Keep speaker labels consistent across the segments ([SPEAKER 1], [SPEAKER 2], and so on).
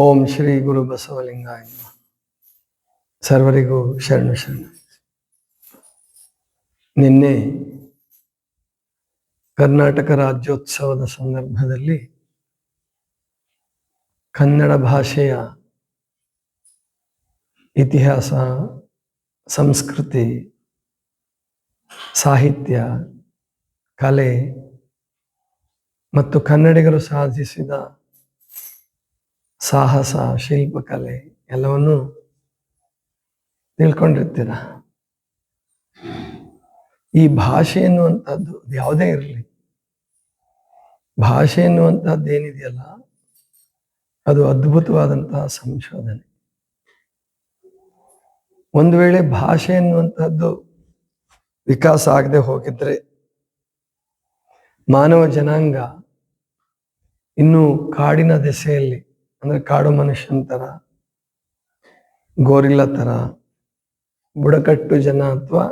[SPEAKER 1] ಓಂ ಶ್ರೀ ಗುರು ಬಸವಲಿಂಗಾಯ ಸರ್ವರಿಗೂ ಶರಣು ಶರಣ. ನಿನ್ನೆ ಕರ್ನಾಟಕ ರಾಜ್ಯೋತ್ಸವದ ಸಂದರ್ಭದಲ್ಲಿ ಕನ್ನಡ ಭಾಷೆಯ ಇತಿಹಾಸ, ಸಂಸ್ಕೃತಿ, ಸಾಹಿತ್ಯ, ಕಲೆ ಮತ್ತು ಕನ್ನಡಿಗರು ಸಾಧಿಸಿದ ಸಾಹಸ ಶಿಲ್ಪಕಲೆ ಎಲ್ಲವನ್ನು ತಿಳ್ಕೊಂಡಿರ್ತೀರ. ಈ ಭಾಷೆ ಎನ್ನುವಂಥದ್ದು ಯಾವುದೇ ಇರಲಿ. ಭಾಷೆ ಎನ್ನುವಂಥದ್ದು ಏನಿದೆಯಲ್ಲ, ಅದು ಅದ್ಭುತವಾದಂತಹ ಸಂಶೋಧನೆ. ಒಂದು ವೇಳೆ ಭಾಷೆ ಎನ್ನುವಂಥದ್ದು ವಿಕಾಸ ಆಗದೆ ಹೋಗಿದ್ರೆ ಮಾನವ ಜನಾಂಗ ಇನ್ನು ಕಾಡಿನ ದೆಸೆಯಲ್ಲಿ ಅಂದ್ರೆ ಕಾಡು ಮನುಷ್ಯನ ತರ, ಗೋರಿಲ್ಲ ತರ, ಬುಡಕಟ್ಟು ಜನ ಅಥವಾ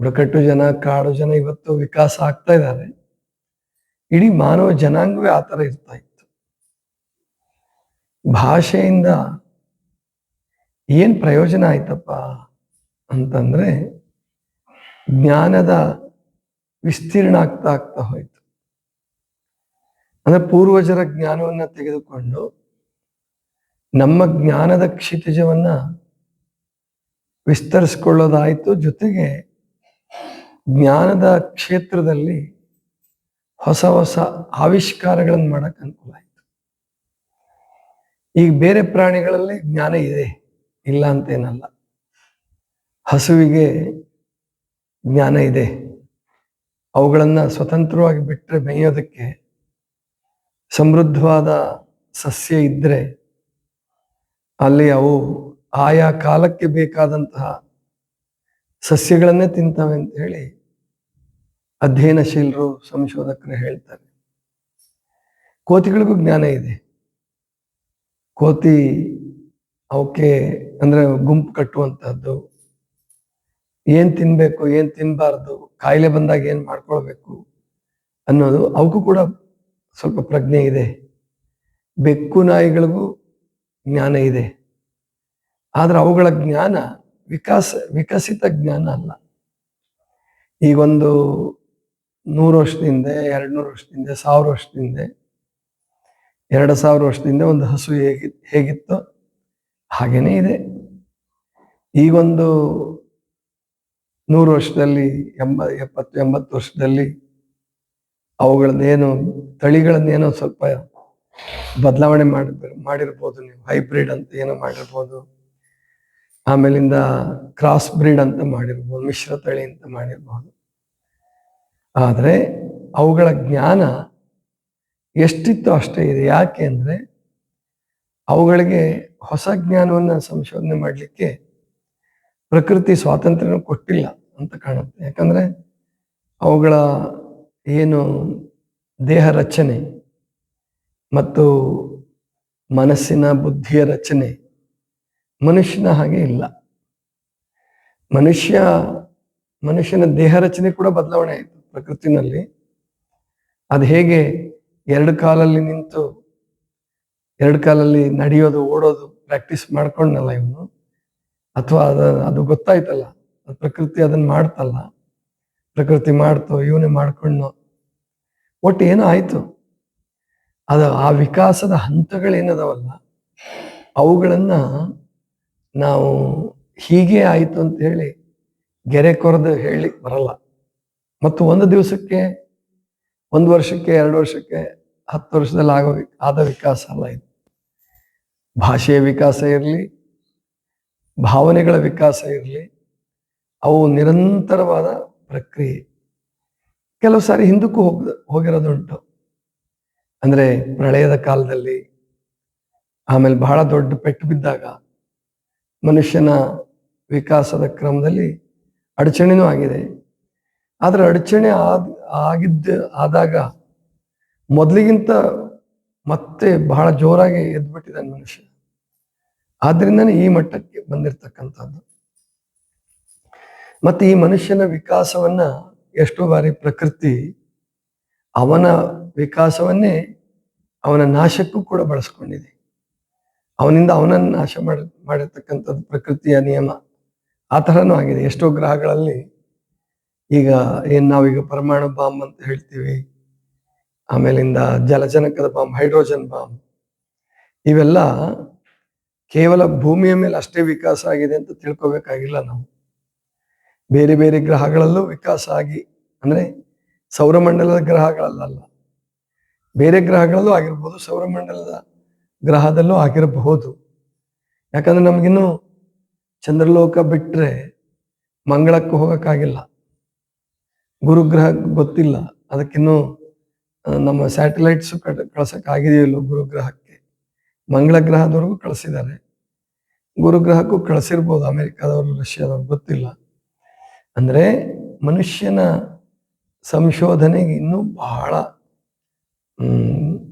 [SPEAKER 1] ಬುಡಕಟ್ಟು ಜನ, ಕಾಡು ಜನ ಇವತ್ತು ವಿಕಾಸ ಆಗ್ತಾ ಇದ್ದಾರೆ ಇಡೀ ಮಾನವ ಜನಾಂಗವೇ ಆ ಥರ ಇರ್ತಾ ಇತ್ತು. ಭಾಷೆಯಿಂದ ಏನ್ ಪ್ರಯೋಜನ ಆಯ್ತಪ್ಪ ಅಂತಂದ್ರೆ ಜ್ಞಾನದ ವಿಸ್ತೀರ್ಣ ಆಗ್ತಾ ಆಗ್ತಾ ಹೋಯ್ತು. ಅಂದ್ರೆ ಪೂರ್ವಜರ ಜ್ಞಾನವನ್ನ ತೆಗೆದುಕೊಂಡು ನಮ್ಮ ಜ್ಞಾನದ ಕ್ಷಿತಿಜವನ್ನ ವಿಸ್ತರಿಸ್ಕೊಳ್ಳೋದಾಯ್ತು. ಜೊತೆಗೆ ಜ್ಞಾನದ ಕ್ಷೇತ್ರದಲ್ಲಿ ಹೊಸ ಹೊಸ ಆವಿಷ್ಕಾರಗಳನ್ನು ಮಾಡಕ್ ಅನುಕೂಲ ಆಯ್ತು. ಈಗ ಬೇರೆ ಪ್ರಾಣಿಗಳಲ್ಲಿ ಜ್ಞಾನ ಇದೆ, ಇಲ್ಲ ಅಂತೇನಲ್ಲ. ಹಸುವಿಗೆ ಜ್ಞಾನ ಇದೆ. ಅವುಗಳನ್ನ ಸ್ವತಂತ್ರವಾಗಿ ಬಿಟ್ಟರೆ ಮೇಯೋದಕ್ಕೆ ಸಮೃದ್ಧವಾದ ಸಸ್ಯ ಇದ್ರೆ ಅಲ್ಲಿ ಅವು ಆಯಾ ಕಾಲಕ್ಕೆ ಬೇಕಾದಂತಹ ಸಸ್ಯಗಳನ್ನೇ ತಿಂತವೆ ಅಂತ ಹೇಳಿ ಅಧ್ಯಯನಶೀಲರು, ಸಂಶೋಧಕರು ಹೇಳ್ತಾರೆ. ಕೋತಿಗಳಿಗೂ ಜ್ಞಾನ ಇದೆ. ಕೋತಿ ಅವಕ್ಕೆ ಅಂದ್ರೆ ಗುಂಪು ಕಟ್ಟುವಂತಹದ್ದು, ಏನ್ ತಿನ್ಬೇಕು, ಏನ್ ತಿನ್ನಬಾರ್ದು ಕಾಯಿಲೆ ಬಂದಾಗ ಏನ್ ಮಾಡ್ಕೊಳ್ಬೇಕು ಅನ್ನೋದು ಅವಕ್ಕೂ ಕೂಡ ಸ್ವಲ್ಪ ಪ್ರಜ್ಞೆ ಇದೆ. ಬೆಕ್ಕು ನಾಯಿಗಳಿಗೂ ಜ್ಞಾನ ಇದೆ. ಆದರೆ ಅವುಗಳ ಜ್ಞಾನ ವಿಕಾಸ, ವಿಕಸಿತ ಜ್ಞಾನ ಅಲ್ಲ. ಈಗೊಂದು ನೂರು ವರ್ಷದಿಂದ ಎರಡು ನೂರು ವರ್ಷದಿಂದ, ಸಾವಿರ ವರ್ಷದಿಂದ, ಎರಡು ಸಾವಿರ ವರ್ಷದಿಂದ ಒಂದು ಹಸು ಹೇಗಿ, ಹೇಗಿತ್ತು ಹಾಗೇನೇ ಇದೆ. ಈಗೊಂದು ನೂರು ವರ್ಷದಲ್ಲಿ, ಎಂಬ, ಎಪ್ಪತ್ತು, ಎಂಬತ್ತು ವರ್ಷದಲ್ಲಿ ಅವುಗಳನ್ನೇನು ತಳಿಗಳನ್ನೇನೋ ಸ್ವಲ್ಪ ಬದಲಾವಣೆ ಮಾಡಿ, ಮಾಡಿರ್ಬೋದು. ನೀವು ಹೈಬ್ರಿಡ್ ಅಂತ ಏನೋ ಮಾಡಿರ್ಬೋದು. ಆಮೇಲಿಂದ ಕ್ರಾಸ್ ಬ್ರೀಡ್ ಅಂತ ಮಾಡಿರ್ಬೋದು, ಮಿಶ್ರ ತಳಿ ಅಂತ ಮಾಡಿರ್ಬೋದು. ಆದರೆ ಅವುಗಳ ಜ್ಞಾನ ಎಷ್ಟಿತ್ತು ಅಷ್ಟೇ ಇದೆ. ಯಾಕೆ ಅಂದರೆ ಅವುಗಳಿಗೆ ಹೊಸ ಜ್ಞಾನವನ್ನು ಸಂಶೋಧನೆ ಮಾಡಲಿಕ್ಕೆ ಪ್ರಕೃತಿ ಸ್ವಾತಂತ್ರ್ಯನೂ ಕೊಟ್ಟಿಲ್ಲ ಅಂತ ಕಾಣುತ್ತೆ. ಯಾಕಂದರೆ ಅವುಗಳ ಏನು ದೇಹ ರಚನೆ ಮತ್ತು ಮನಸ್ಸಿನ ಬುದ್ಧಿಯ ರಚನೆ ಮನುಷ್ಯನ ಹಾಗೆ ಇಲ್ಲ. ಮನುಷ್ಯ, ಮನುಷ್ಯನ ದೇಹ ರಚನೆ ಕೂಡ ಬದಲಾವಣೆ ಆಯಿತು ಪ್ರಕೃತಿನಲ್ಲಿ. ಅದು ಹೇಗೆ ಎರಡು ಕಾಲಲ್ಲಿ ನಿಂತು, ಎರಡು ಕಾಲಲ್ಲಿ ನಡೆಯೋದು, ಓಡೋದು ಪ್ರಾಕ್ಟೀಸ್ ಮಾಡ್ಕೊಂಡಲ್ಲ ಇವನು? ಅಥವಾ ಅದ, ಅದು ಗೊತ್ತಾಯ್ತಲ್ಲ ಪ್ರಕೃತಿ ಅದನ್ನ ಮಾಡ್ತಲ್ಲ. ಪ್ರಕೃತಿ ಮಾಡ್ತೋ, ಇವನೇ ಮಾಡ್ಕೊಂಡು ಒಟ್ಟು ಏನೋ ಆಯಿತು ಅದು ಆ ವಿಕಾಸದ ಹಂತಗಳೇನದವಲ್ಲ ಅವುಗಳನ್ನು ನಾವು ಹೀಗೆ ಆಯಿತು ಅಂತ ಹೇಳಿ ಗೆರೆ ಕೊರೆದು ಹೇಳಲಿಕ್ಕೆ ಬರಲ್ಲ. ಮತ್ತು ಒಂದು ದಿವಸಕ್ಕೆ, ಒಂದು ವರ್ಷಕ್ಕೆ, ಎರಡು ವರ್ಷಕ್ಕೆ, ಹತ್ತು ವರ್ಷದಲ್ಲಿ ಆಗೋ ಆದ ವಿಕಾಸ ಅಲ್ಲ ಇದು. ಭಾಷೆಯ ವಿಕಾಸ ಇರಲಿ, ಭಾವನೆಗಳ ವಿಕಾಸ ಇರಲಿ, ಅವು ನಿರಂತರವಾದ ಪ್ರಕ್ರಿಯೆ. ಕೆಲವು ಸಾರಿ ಹಿಂದಕ್ಕೂ ಹೋಗ, ಹೋಗಿರೋದುಂಟು. ಅಂದ್ರೆ ಪ್ರಳಯದ ಕಾಲದಲ್ಲಿ ಆಮೇಲೆ ಬಹಳ ದೊಡ್ಡ ಪೆಟ್ಟು ಬಿದ್ದಾಗ ಮನುಷ್ಯನ ವಿಕಾಸದ ಕ್ರಮದಲ್ಲಿ ಅಡಚಣೆನೂ ಆಗಿದೆ. ಆದರೆ ಅಡಚಣೆ ಆದ, ಆಗಿದ್ದ, ಆದಾಗ ಮೊದಲಿಗಿಂತ ಮತ್ತೆ ಬಹಳ ಜೋರಾಗಿ ಎದ್ಬಿಟ್ಟಿದ್ದಾನೆ ಮನುಷ್ಯ. ಆದ್ರಿಂದನೇ ಈ ಮಟ್ಟಕ್ಕೆ ಬಂದಿರತಕ್ಕಂಥದ್ದು. ಮತ್ತೆ ಈ ಮನುಷ್ಯನ ವಿಕಾಸವನ್ನ ಎಷ್ಟೋ ಬಾರಿ ಪ್ರಕೃತಿ ಅವನ ವಿಕಾಸವನ್ನೇ ಅವನ ನಾಶಕ್ಕೂ ಕೂಡ ಬಳಸ್ಕೊಂಡಿದೆ. ಅವನಿಂದ ಅವನನ್ನು ನಾಶ ಮಾಡ, ಮಾಡಿರ್ತಕ್ಕಂಥದ್ದು ಪ್ರಕೃತಿಯ ನಿಯಮ. ಆ ಥರನೂ ಆಗಿದೆ. ಎಷ್ಟೋ ಗ್ರಹಗಳಲ್ಲಿ ಈಗ ಏನು ನಾವೀಗ ಪರಮಾಣು ಬಾಂಬ್ ಅಂತ ಹೇಳ್ತೀವಿ. ಆಮೇಲಿಂದ ಜಲಜನಕದ ಬಾಂಬ್, ಹೈಡ್ರೋಜನ್ ಬಾಂಬ್. ಇವೆಲ್ಲ ಕೇವಲ ಭೂಮಿಯ ಮೇಲೆ ಅಷ್ಟೇ ವಿಕಾಸ ಆಗಿದೆ ಅಂತ ತಿಳ್ಕೊಬೇಕಾಗಿಲ್ಲ ನಾವು. ಬೇರೆ ಬೇರೆ ಗ್ರಹಗಳಲ್ಲೂ ವಿಕಾಸ ಆಗಿ ಅಂದರೆ ಸೌರಮಂಡಲದ ಗ್ರಹಗಳಲ್ಲ ಬೇರೆ ಗ್ರಹಗಳಲ್ಲೂ ಆಗಿರ್ಬೋದು, ಸೌರಮಂಡಲದ ಗ್ರಹದಲ್ಲೂ ಆಗಿರಬಹುದು. ಯಾಕಂದ್ರೆ ನಮಗಿನ್ನು ಚಂದ್ರಲೋಕ ಬಿಟ್ಟರೆ ಮಂಗಳಕ್ಕೆ ಹೋಗೋಕ್ಕಾಗಿಲ್ಲ. ಗುರುಗ್ರಹ ಗೊತ್ತಿಲ್ಲ. ಅದಕ್ಕಿನ್ನೂ ನಮ್ಮ ಸ್ಯಾಟಲೈಟ್ಸು ಕಟ್ ಕಳಿಸೋಕ್ಕಾಗಿದೆಯಲ್ಲ ಗುರುಗ್ರಹಕ್ಕೆ. ಮಂಗಳ ಗ್ರಹದವರೆಗೂ ಕಳಿಸಿದ್ದಾರೆ. ಗುರುಗ್ರಹಕ್ಕೂ ಕಳಿಸಿರ್ಬೋದು ಅಮೆರಿಕಾದವರು, ರಷ್ಯಾದವ್ರು, ಗೊತ್ತಿಲ್ಲ. ಅಂದ್ರೆ ಮನುಷ್ಯನ ಸಂಶೋಧನೆಗೆ ಇನ್ನೂ ಬಹಳ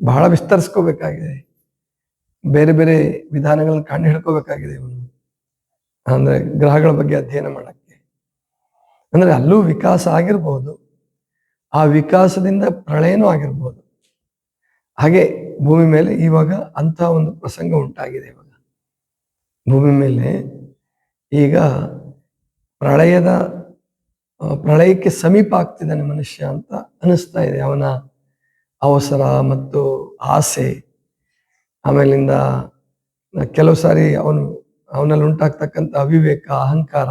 [SPEAKER 1] ಬಹಳ ವಿಸ್ತರಿಸ್ಕೋಬೇಕಾಗಿದೆ. ಬೇರೆ ಬೇರೆ ವಿಧಾನಗಳನ್ನ ಕಂಡು ಹಿಡ್ಕೋಬೇಕಾಗಿದೆ ಇವನು. ಅಂದರೆ ಗ್ರಹಗಳ ಬಗ್ಗೆ ಅಧ್ಯಯನ ಮಾಡೋಕ್ಕೆ. ಅಂದರೆ ಅಲ್ಲೂ ವಿಕಾಸ ಆಗಿರ್ಬೋದು. ಆ ವಿಕಾಸದಿಂದ ಪ್ರಳಯನೂ ಆಗಿರ್ಬೋದು. ಹಾಗೆ ಭೂಮಿ ಮೇಲೆ ಇವಾಗ ಅಂತ ಒಂದು ಪ್ರಸಂಗ ಉಂಟಾಗಿದೆ ಇವಾಗ. ಭೂಮಿ ಮೇಲೆ ಈಗ ಪ್ರಳಯದ ಪ್ರಳಯಕ್ಕೆ ಸಮೀಪ ಆಗ್ತಿದ್ದಾನೆ ಮನುಷ್ಯ ಅಂತ ಅನಿಸ್ತಾ ಇದೆ. ಅವನ ಅವಸರ ಮತ್ತು ಆಸೆ, ಆಮೇಲಿಂದ ಕೆಲವು ಸಾರಿ ಅವನು, ಅವನಲ್ಲಿ ಉಂಟಾಗ್ತಕ್ಕಂಥ ಅವಿವೇಕ, ಅಹಂಕಾರ,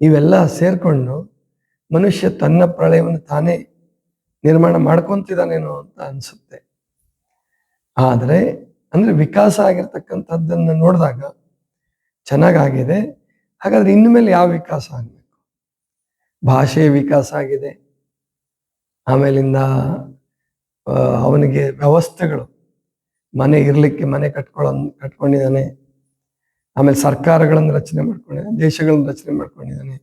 [SPEAKER 1] ಇವೆಲ್ಲ ಸೇರ್ಕೊಂಡು ಮನುಷ್ಯ ತನ್ನ ಪ್ರಳಯವನ್ನು ತಾನೇ ನಿರ್ಮಾಣ ಮಾಡ್ಕೊತಿದ್ದಾನೇನೋ ಅಂತ ಅನಿಸುತ್ತೆ. ಆದರೆ, ಅಂದ್ರೆ ವಿಕಾಸ ಆಗಿರ್ತಕ್ಕಂಥದ್ದನ್ನು ನೋಡಿದಾಗ ಚೆನ್ನಾಗಾಗಿದೆ. ಹಾಗಾದ್ರೆ ಇನ್ನು ಮೇಲೆ ಯಾವ ವಿಕಾಸ ಆಗಬೇಕು? ಭಾಷೆಯ ವಿಕಾಸ ಆಗಿದೆ. ಆಮೇಲಿಂದ ಅವನಿಗೆ ವ್ಯವಸ್ಥೆಗಳು, ಮನೆ ಇರಲಿಕ್ಕೆ ಮನೆ ಕಟ್ಕೊಳ್ಳೋ ಕಟ್ಕೊಂಡಿದ್ದಾನೆ. ಆಮೇಲೆ ಸರ್ಕಾರಗಳನ್ನು ರಚನೆ ಮಾಡ್ಕೊಂಡಿದ್ದಾನೆ, ದೇಶಗಳನ್ನು ರಚನೆ ಮಾಡ್ಕೊಂಡಿದ್ದಾನೆ,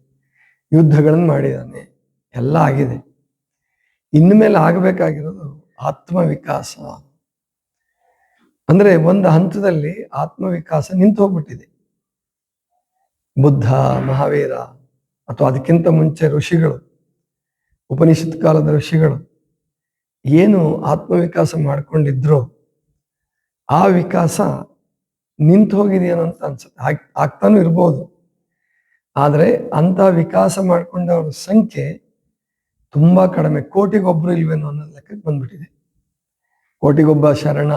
[SPEAKER 1] ಯುದ್ಧಗಳನ್ನು ಮಾಡಿದ್ದಾನೆ, ಎಲ್ಲ ಆಗಿದೆ. ಇನ್ನು ಮೇಲೆ ಆಗಬೇಕಾಗಿರೋದು ಆತ್ಮವಿಕಾಸ. ಅಂದ್ರೆ ಒಂದು ಹಂತದಲ್ಲಿ ಆತ್ಮವಿಕಾಸ ನಿಂತು ಹೋಗ್ಬಿಟ್ಟಿದೆ ಬುದ್ಧ, ಮಹಾವೀರ ಅಥವಾ ಅದಕ್ಕಿಂತ ಮುಂಚೆ ಋಷಿಗಳು, ಉಪನಿಷತ್ ಕಾಲದ ಋಷಿಗಳು ಏನು ಆತ್ಮವಿಕಾಸ ಮಾಡ್ಕೊಂಡಿದ್ರು ಆ ವಿಕಾಸ ನಿಂತು ಹೋಗಿದೆಯೇನೋ ಅಂತ ಅನ್ಸುತ್ತೆ. ಆಗ್ತಾನು ಇರ್ಬೋದು. ಆದರೆ ಅಂತ ವಿಕಾಸ ಮಾಡ್ಕೊಂಡವ್ರ ಸಂಖ್ಯೆ ತುಂಬ ಕಡಿಮೆ. ಕೋಟಿಗೊಬ್ಬರು ಇಲ್ವೇನೋ ಅನ್ನೋ ಲೆಕ್ಕಕ್ಕೆ ಬಂದ್ಬಿಟ್ಟಿದೆ. ಕೋಟಿಗೊಬ್ಬ ಶರಣ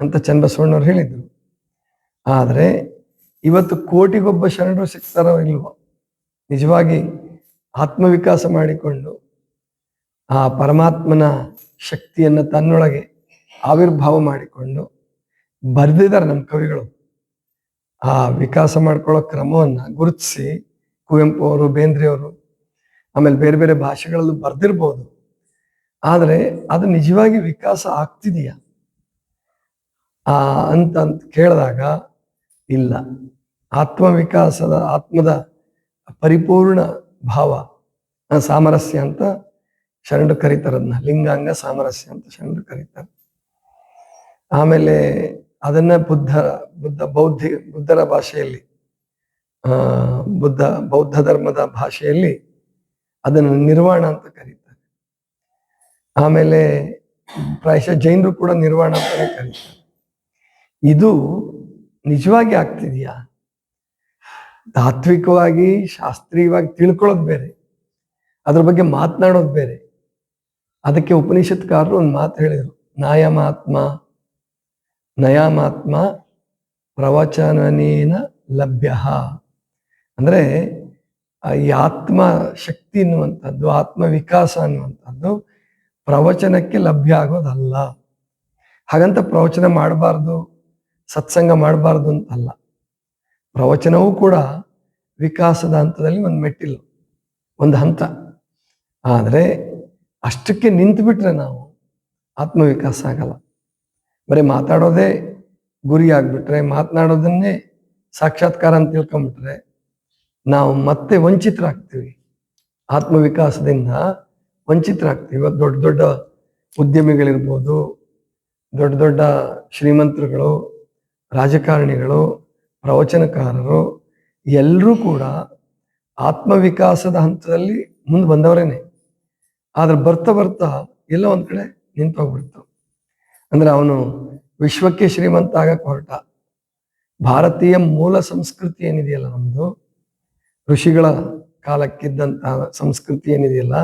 [SPEAKER 1] ಅಂತ ಚನ್ನಬಸವಣ್ಣವ್ರು ಹೇಳಿದ್ರು. ಆದರೆ ಇವತ್ತು ಕೋಟಿಗೊಬ್ಬ ಶರಣರು ಸಿಗ್ತಾರೋ ಇಲ್ವೋ? ನಿಜವಾಗಿ ಆತ್ಮವಿಕಾಸ ಮಾಡಿಕೊಂಡು ಆ ಪರಮಾತ್ಮನ ಶಕ್ತಿಯನ್ನ ತನ್ನೊಳಗೆ ಆವಿರ್ಭಾವ ಮಾಡಿಕೊಂಡು ಬರೆದಿದ್ದಾರೆ ನಮ್ಮ ಕವಿಗಳು. ಆ ವಿಕಾಸ ಮಾಡ್ಕೊಳ್ಳೋ ಕ್ರಮವನ್ನ ಗುರುತಿಸಿ ಕುವೆಂಪು ಅವರು ಬೇಂದ್ರೆಯವರು ಆಮೇಲೆ ಬೇರೆ ಬೇರೆ ಭಾಷೆಗಳಲ್ಲೂ ಬರೆದಿರ್ಬೋದು. ಆದರೆ ಅದು ನಿಜವಾಗಿ ವಿಕಾಸ ಆಗ್ತಿದೆಯಾ? ಆ ಅಂತ ಅಂತ ಕೇಳಿದಾಗ ಇಲ್ಲ. ಆತ್ಮ ವಿಕಾಸದ ಆತ್ಮದ ಪರಿಪೂರ್ಣ ಭಾವ ಸಾಮರಸ್ಯ ಅಂತ ಶರಣರು ಕರೀತಾರೆ ಅದನ್ನ ಲಿಂಗಾಂಗ ಸಾಮರಸ್ಯ ಅಂತ ಶರಣರು ಕರೀತಾರೆ. ಆಮೇಲೆ ಅದನ್ನ ಬುದ್ಧ ಬುದ್ಧ ಬೌದ್ಧಿ, ಬುದ್ಧರ ಭಾಷೆಯಲ್ಲಿ, ಆ, ಬುದ್ಧ ಬೌದ್ಧ ಧರ್ಮದ ಭಾಷೆಯಲ್ಲಿ ಅದನ್ನು ನಿರ್ವಾಣ ಅಂತ ಕರೀತಾರೆ. ಆಮೇಲೆ ಪ್ರಾಯಶ ಜೈನರು ಕೂಡ ನಿರ್ವಾಣ ಅಂತಾನೆ ಕರೀತಾರೆ. ಇದು ನಿಜವಾಗಿ ಆಗ್ತಿದೆಯಾ? ತಾತ್ವಿಕವಾಗಿ, ಶಾಸ್ತ್ರೀಯವಾಗಿ ತಿಳ್ಕೊಳ್ಳೋದು ಬೇರೆ. ಅದ್ರ ಬಗ್ಗೆ ಮಾತನಾಡೋದು ಬೇರೆ. ಅದಕ್ಕೆ ಉಪನಿಷತ್ಕಾರರು ಒಂದು ಮಾತು ಹೇಳಿದರು. ನಾಯಮಾತ್ಮ, ನಯಾಮಾತ್ಮ, ಪ್ರವಚನನೇನ ಲಭ್ಯ. ಅಂದ್ರೆ ಈ ಆತ್ಮ ಶಕ್ತಿ ಅನ್ನುವಂಥದ್ದು, ಆತ್ಮ ವಿಕಾಸ ಅನ್ನುವಂಥದ್ದು ಪ್ರವಚನಕ್ಕೆ ಲಭ್ಯ ಆಗೋದಲ್ಲ. ಹಾಗಂತ ಪ್ರವಚನ ಮಾಡಬಾರ್ದು, ಸತ್ಸಂಗ ಮಾಡಬಾರ್ದು ಅಂತಲ್ಲ. ಪ್ರವಚನವೂ ಕೂಡ ವಿಕಾಸದ ಹಂತದಲ್ಲಿ ಒಂದು ಮೆಟ್ಟಿಲು, ಒಂದು ಹಂತ. ಆದರೆ ಅಷ್ಟಕ್ಕೆ ನಿಂತು ಬಿಟ್ರೆ ನಾವು ಆತ್ಮವಿಕಾಸ ಆಗಲ್ಲ. ಬರೀ ಮಾತಾಡೋದೇ ಗುರಿ ಆಗಿಬಿಟ್ರೆ, ಮಾತನಾಡೋದನ್ನೇ ಸಾಕ್ಷಾತ್ಕಾರ ಅಂತ ತಿಳ್ಕೊಂಬಿಟ್ರೆ ನಾವು ಮತ್ತೆ ವಂಚಿತರಾಗ್ತೀವಿ. ಆತ್ಮವಿಕಾಸದಿಂದ ವಂಚಿತರಾಗ್ತೀವಿ. ಇವತ್ತು ದೊಡ್ಡ ದೊಡ್ಡ ಉದ್ಯಮಿಗಳಿರ್ಬೋದು, ದೊಡ್ಡ ದೊಡ್ಡ ಶ್ರೀಮಂತರುಗಳು, ರಾಜಕಾರಣಿಗಳು ಪ್ರವಚನಕಾರರು ಎಲ್ಲರೂ ಕೂಡ ಆತ್ಮವಿಕಾಸದ ಹಂತದಲ್ಲಿ ಮುಂದೆ ಬಂದವರೇನೆ. ಆದ್ರೆ ಬರ್ತಾ ಬರ್ತಾ ಎಲ್ಲ ಒಂದ್ ಕಡೆ ನಿಂತು ಹೋಗ್ಬಿಡ್ತು. ಅಂದ್ರೆ ಅವನು ವಿಶ್ವಕ್ಕೆ ಶ್ರೀಮಂತ ಆಗಕ್ಕೆ ಹೊರಟ. ಭಾರತೀಯ ಮೂಲ ಸಂಸ್ಕೃತಿ ಏನಿದೆಯಲ್ಲ ನಮ್ದು? ಋಷಿಗಳ ಕಾಲಕ್ಕಿದ್ದಂತಹ ಸಂಸ್ಕೃತಿ ಏನಿದೆಯಲ್ಲ,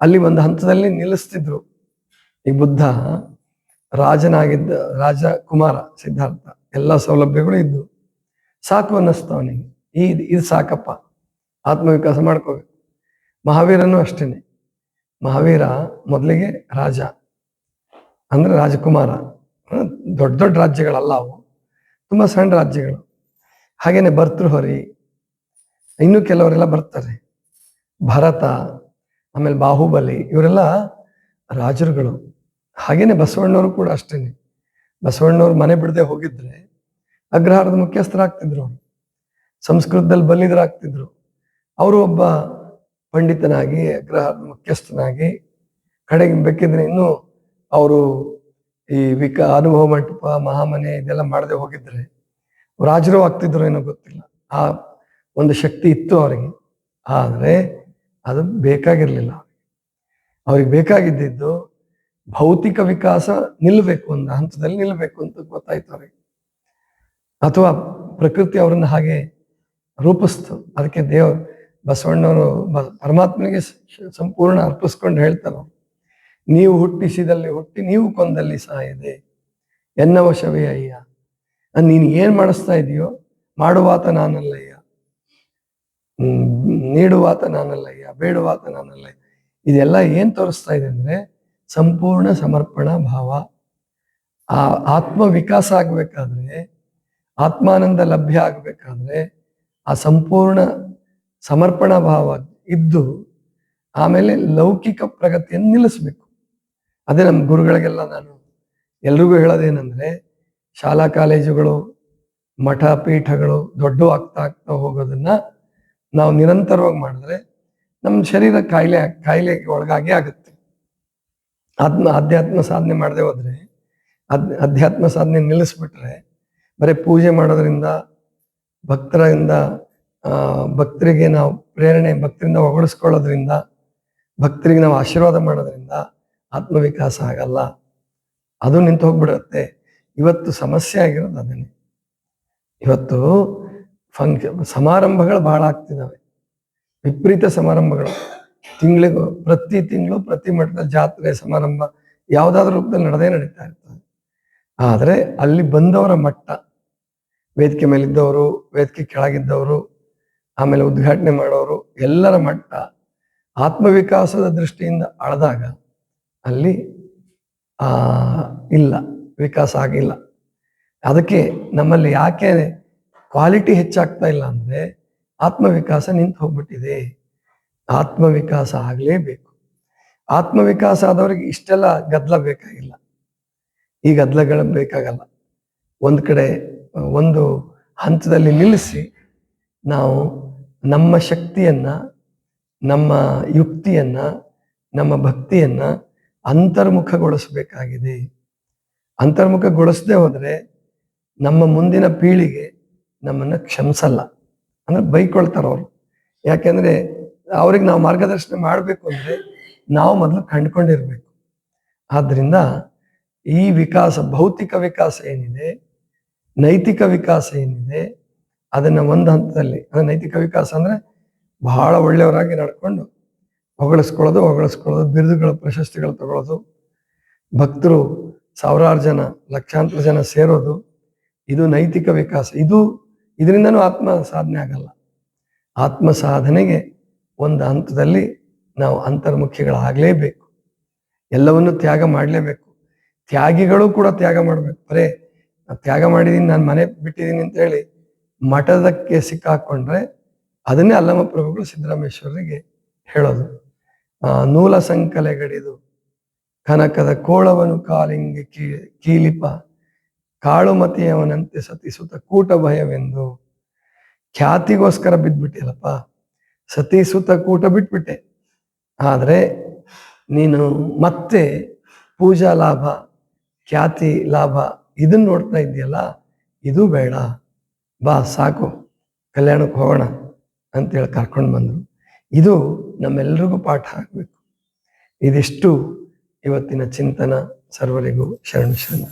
[SPEAKER 1] ಅಲ್ಲಿ ಒಂದು ಹಂತದಲ್ಲಿ ನಿಲ್ಲಿಸ್ತಿದ್ರು. ಈ ಬುದ್ಧ ರಾಜನಾಗಿದ್ದ ರಾಜಕುಮಾರ ಸಿದ್ಧಾರ್ಥ, ಎಲ್ಲ ಸೌಲಭ್ಯಗಳು ಇದ್ದು ಸಾಕು ಅನ್ನಿಸ್ತು ಅವನಿಗೆ. ಈ ಇದು ಸಾಕಪ್ಪ. ಆತ್ಮವಿಕಾಸ ಮಾಡ್ಕೋಬೇಕು. ಮಹಾವೀರನು ಅಷ್ಟೇನೆ. ಮಹಾವೀರ ಮೊದಲಿಗೆ ರಾಜ. ಅಂದ್ರೆ ರಾಜಕುಮಾರ. ದೊಡ್ಡ ದೊಡ್ಡ ರಾಜ್ಯಗಳಲ್ಲ ಅವು. ತುಂಬ ಸಣ್ಣ ರಾಜ್ಯಗಳು. ಹಾಗೇನೆ ಭರ್ತೃಹರಿ. ಇನ್ನೂ ಕೆಲವರೆಲ್ಲ ಬರ್ತಾರೆ. ಭರತ, ಆಮೇಲೆ ಬಾಹುಬಲಿ, ಇವರೆಲ್ಲ ರಾಜರುಗಳು. ಹಾಗೇನೆ ಬಸವಣ್ಣವರು ಕೂಡ ಅಷ್ಟೇನೆ. ಬಸವಣ್ಣವ್ರು ಮನೆ ಬಿಡದೆ ಹೋಗಿದ್ರೆ ಅಗ್ರಹಾರದ ಮುಖ್ಯಸ್ಥರಾಗ್ತಿದ್ರು ಅವರು. ಸಂಸ್ಕೃತದಲ್ಲಿ ಬಲ್ಲಿದರಾಗ್ತಿದ್ರು ಅವರು ಒಬ್ಬ ಪಂಡಿತನಾಗಿ, ಅಗ್ರಹಾರದ ಮುಖ್ಯಸ್ಥನಾಗಿ ಕಡೆಗೆ ಬೆಕ್ಕಿದ್ರೆ ಇನ್ನೂ ಅವರು ಈ ವಿಕ, ಅನುಭವ ಮಂಟಪ, ಮಹಾಮನೆ ಇದೆಲ್ಲ ಮಾಡದೆ ಹೋಗಿದ್ರೆ ರಾಜರು ಆಗ್ತಿದ್ರು ಏನೋ ಗೊತ್ತಿಲ್ಲ. ಆ ಒಂದು ಶಕ್ತಿ ಇತ್ತು ಅವರಿಗೆ. ಆದರೆ ಅದು ಬೇಕಾಗಿರಲಿಲ್ಲ. ಅವ್ರಿಗೆ ಬೇಕಾಗಿದ್ದಿದ್ದು ಭೌತಿಕ ವಿಕಾಸ ನಿಲ್ಲಬೇಕು ಒಂದು ಹಂತದಲ್ಲಿ ನಿಲ್ಲಬೇಕು ಅಂತ ಗೊತ್ತಾಯ್ತು ಅವ್ರಿಗೆ. ಅಥವಾ ಪ್ರಕೃತಿ ಅವರನ್ನು ಹಾಗೆ ರೂಪಿಸ್ತು. ಅದಕ್ಕೆ ದೇವ ಬಸವಣ್ಣವರು ಪರಮಾತ್ಮನಿಗೆ ಸಂಪೂರ್ಣ ಅರ್ಪಿಸ್ಕೊಂಡು ಹೇಳ್ತಾರೆ. ನೀವು ಹುಟ್ಟಿಸಿದಲ್ಲಿ ಹುಟ್ಟಿ ನೀವು ಕೊಂದಲ್ಲಿ ಸಾಯಿದೆ. ಎನ್ನ ವಶವೇ ಅಯ್ಯ. ನೀನ್ ಏನ್ ಮಾಡಿಸ್ತಾ ಇದೆಯೋ ಮಾಡುವಾತ ನಾನಲ್ಲಯ್ಯ. ನೀಡುವಾತ ನಾನಲ್ಲಯ್ಯ, ಬೇಡುವಾತ ನಾನಲ್ಲಯ್ಯ. ಇದೆಲ್ಲ ಏನ್ ತೋರಿಸ್ತಾ ಇದೆ ಅಂದ್ರೆ ಸಂಪೂರ್ಣ ಸಮರ್ಪಣಾ ಭಾವ. ಆ ಆತ್ಮ ವಿಕಾಸ ಆಗ್ಬೇಕಾದ್ರೆ ಆತ್ಮಾನಂದ ಲಭ್ಯ ಆಗಬೇಕಾದ್ರೆ ಆ ಸಂಪೂರ್ಣ ಸಮರ್ಪಣಾ ಭಾವ ಇದ್ದು ಆಮೇಲೆ ಲೌಕಿಕ ಪ್ರಗತಿಯನ್ನು ನಿಲ್ಲಿಸ್ಬೇಕು. ಅದೇ ನಮ್ಮ ಗುರುಗಳಿಗೆಲ್ಲ ನಾನು ಎಲ್ರಿಗೂ ಹೇಳೋದೇನೆಂದ್ರೆ ಶಾಲಾ ಕಾಲೇಜುಗಳು, ಮಠ ಪೀಠಗಳು ದೊಡ್ಡ ಆಗ್ತಾ ಆಗ್ತಾ ಹೋಗೋದನ್ನ ನಾವು ನಿರಂತರವಾಗಿ ಮಾಡಿದ್ರೆ ನಮ್ಮ ಶರೀರ ಕಾಯಿಲೆ, ಕಾಯಿಲೆಗೆ ಒಳಗಾಗಿ ಆಗುತ್ತೆ. ಆತ್ಮ ಅಧ್ಯಾತ್ಮ ಸಾಧನೆ ಮಾಡದೆ ಹೋದ್ರೆ ಅದ್ ಅಧ್ಯಾತ್ಮ ಸಾಧನೆ ನಿಲ್ಲಿಸ್ಬಿಟ್ರೆ ಬರೀ ಪೂಜೆ ಮಾಡೋದ್ರಿಂದ ಭಕ್ತರಿಂದ ಭಕ್ತರಿಗೆ ನಾವು ಪ್ರೇರಣೆ, ಭಕ್ತರಿಂದ ಹೊಗಳಿಸ್ಕೊಳ್ಳೋದ್ರಿಂದ, ಭಕ್ತರಿಗೆ ನಾವು ಆಶೀರ್ವಾದ ಮಾಡೋದ್ರಿಂದ ಆತ್ಮವಿಕಾಸ ಆಗಲ್ಲ. ಅದು ನಿಂತು ಹೋಗ್ಬಿಡುತ್ತೆ. ಇವತ್ತು ಸಮಸ್ಯೆ ಆಗಿರೋದು ಅದನ್ನೇ. ಇವತ್ತು ಫಂಕ್ಷನ್ ಸಮಾರಂಭಗಳು ಬಹಳ ಆಗ್ತಿದ್ದಾವೆ ವಿಪರೀತ ಸಮಾರಂಭಗಳು. ತಿಂಗಳಿಗೂ, ಪ್ರತಿ ತಿಂಗಳು ಪ್ರತಿ ಮಠದ ಜಾತ್ರೆ, ಸಮಾರಂಭ ಯಾವುದಾದ್ರೂ ರೂಪದಲ್ಲಿ ನಡೆದೇ ನಡೀತಾ ಇರ್ತದೆ. ಆದರೆ ಅಲ್ಲಿ ಬಂದವರ ಮಟ್ಟ ವೇದಿಕೆ ಮೇಲಿದ್ದವರು, ವೇದಿಕೆ ಕೆಳಗಿದ್ದವರು, ಆಮೇಲೆ ಉದ್ಘಾಟನೆ ಮಾಡೋರು, ಎಲ್ಲರ ಮಟ್ಟ ಆತ್ಮವಿಕಾಸದ ದೃಷ್ಟಿಯಿಂದ ಅಳದಾಗ ಅಲ್ಲಿ ಇಲ್ಲ, ವಿಕಾಸ ಆಗಿಲ್ಲ. ಅದಕ್ಕೆ ನಮ್ಮಲ್ಲಿ ಯಾಕೆ ಕ್ವಾಲಿಟಿ ಹೆಚ್ಚಾಗ್ತಾ ಇಲ್ಲ ಅಂದರೆ ಆತ್ಮವಿಕಾಸ ನಿಂತು ಹೋಗ್ಬಿಟ್ಟಿದೆ. ಆತ್ಮವಿಕಾಸ ಆಗಲೇಬೇಕು. ಆತ್ಮವಿಕಾಸ ಆದವ್ರಿಗೆ ಇಷ್ಟೆಲ್ಲ ಗದ್ದಲ ಬೇಕಾಗಿಲ್ಲ. ಈ ಗದ್ದಲಗಳು ಬೇಕಾಗಲ್ಲ. ಒಂದು ಕಡೆ ಒಂದು ಹಂತದಲ್ಲಿ ನಿಲ್ಲಿಸಿ ನಾವು ನಮ್ಮ ಶಕ್ತಿಯನ್ನು, ನಮ್ಮ ಯುಕ್ತಿಯನ್ನು, ನಮ್ಮ ಭಕ್ತಿಯನ್ನು ಅಂತರ್ಮುಖಗೊಳಿಸಬೇಕಾಗಿದೆ. ಅಂತರ್ಮುಖಗೊಳಿಸದೆ ಹೋದರೆ ನಮ್ಮ ಮುಂದಿನ ಪೀಳಿಗೆ ನಮ್ಮನ್ನು ಕ್ಷಮಿಸಲ್ಲ. ಅಂದ್ರೆ ಬೈಕೊಳ್ತಾರೆ ಅವರು. ಯಾಕೆಂದ್ರೆ ಅವ್ರಿಗೆ ನಾವು ಮಾರ್ಗದರ್ಶನ ಮಾಡಬೇಕು ಅಂದರೆ ನಾವು ಮೊದಲು ಕಂಡುಕೊಂಡಿರಬೇಕು. ಆದ್ದರಿಂದ ಈ ವಿಕಾಸ, ಭೌತಿಕ ವಿಕಾಸ ಏನಿದೆ ನೈತಿಕ ವಿಕಾಸ ಏನಿದೆ, ಅದನ್ನ ಒಂದು ಹಂತದಲ್ಲಿ, ಅಂದ್ರೆ ನೈತಿಕ ವಿಕಾಸ ಅಂದ್ರೆ ಬಹಳ ಒಳ್ಳೆಯವರಾಗಿ ನಡ್ಕೊಂಡು ಹೊಗಳಿಸ್ಕೊಳ್ಳೋದು ಹೊಗಳಿಸ್ಕೊಳ್ಳೋದು, ಬಿರುದುಗಳ ಪ್ರಶಸ್ತಿಗಳು ತಗೊಳ್ಳೋದು, ಭಕ್ತರು ಸಾವಿರಾರು ಜನ, ಲಕ್ಷಾಂತರ ಜನ ಸೇರೋದು, ಇದು ನೈತಿಕ ವಿಕಾಸ. ಇದು ಇದರಿಂದನೂ ಆತ್ಮ ಸಾಧನೆ ಆಗಲ್ಲ. ಆತ್ಮ ಸಾಧನೆಗೆ ಒಂದು ಹಂತದಲ್ಲಿ ನಾವು ಅಂತರ್ಮುಖಿಗಳಾಗಲೇಬೇಕು. ಎಲ್ಲವನ್ನು ತ್ಯಾಗ ಮಾಡಲೇಬೇಕು. ತ್ಯಾಗಿಗಳು ಕೂಡ ತ್ಯಾಗ ಮಾಡಬೇಕು. ಬರೇ ತ್ಯಾಗ ಮಾಡಿದ್ದೀನಿ ನಾನು ಮನೆ ಬಿಟ್ಟಿದ್ದೀನಿ ಅಂತ ಹೇಳಿ ಮಠದಕ್ಕೆ ಸಿಕ್ಕಾಕೊಂಡ್ರೆ ಅದನ್ನೇ ಅಲ್ಲಮ್ಮ ಪ್ರಭುಗಳು ಸಿದ್ದರಾಮೇಶ್ವರರಿಗೆ ಹೇಳೋದು. ನೂಲ ಸಂಕಲೆಗಡಿದು ಕನಕದ ಕೋಳವನು ಕಾಲಿಂಗೆ ಕೀ, ಕೀಲಿಪ ಕಾಳುಮತಿಯವನಂತೆ ಸತಿಸುತ್ತ ಕೂಟ ಭಯವೆಂದು ಖ್ಯಾತಿಗೋಸ್ಕರ ಬಿದ್ಬಿಟ್ಟಿಲ್ಲಪ್ಪ ಸತಿಸುತ್ತ ಕೂಟ ಬಿಟ್ಬಿಟ್ಟೆ. ಆದರೆ ನೀನು ಮತ್ತೆ ಪೂಜಾ ಲಾಭ, ಖ್ಯಾತಿ ಲಾಭ ಇದನ್ನ ನೋಡ್ತಾ ಇದೆಯಲ್ಲ ಇದು ಬೇಡ. ಬಾ, ಸಾಕು. ಕಲ್ಯಾಣಕ್ಕೆ ಹೋಗೋಣ ಅಂತೇಳಿ ಕರ್ಕೊಂಡು ಬಂದರು. ಇದು ನಮ್ಮೆಲ್ಲರಿಗೂ ಪಾಠ ಆಗಬೇಕು. ಇದಿಷ್ಟು ಇವತ್ತಿನ ಚಿಂತನ ಸರ್ವರಿಗೂ ಶರಣ ಶರಣ.